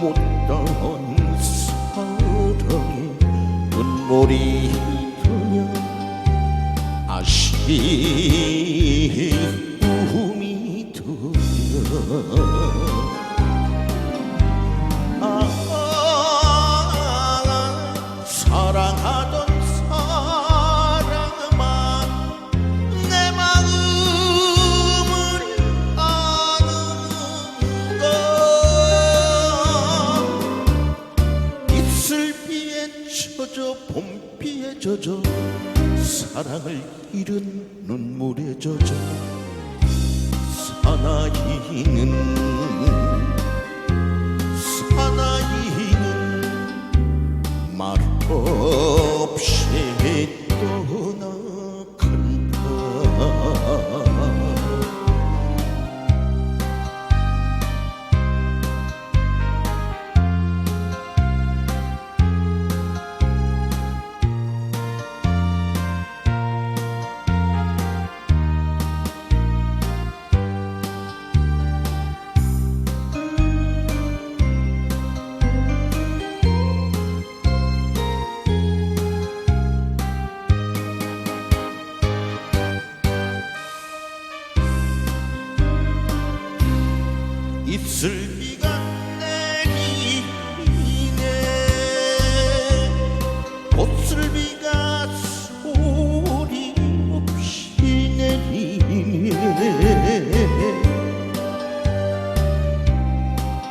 못다한 사랑에 눈물이 드냐 아쉬움이 드냐 젖어 사랑을 잃은 눈물에 젖어 사나이는 사나이는 말없 입술비가 내리네. 꽃술비가 소리 없이 내리네.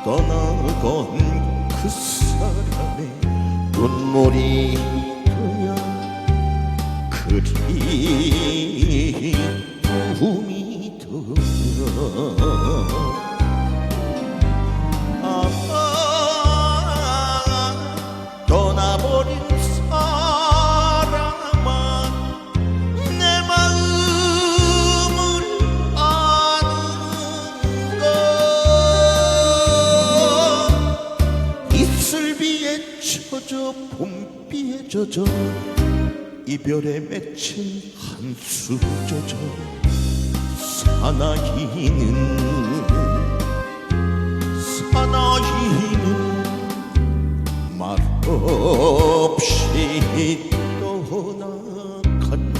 떠나간 그 사람의 눈물이 그냥 그리움이 드냐 젖어 이별에 맺힌 한숨 젖어 사나이는 사나이는 말 없이 떠나간다.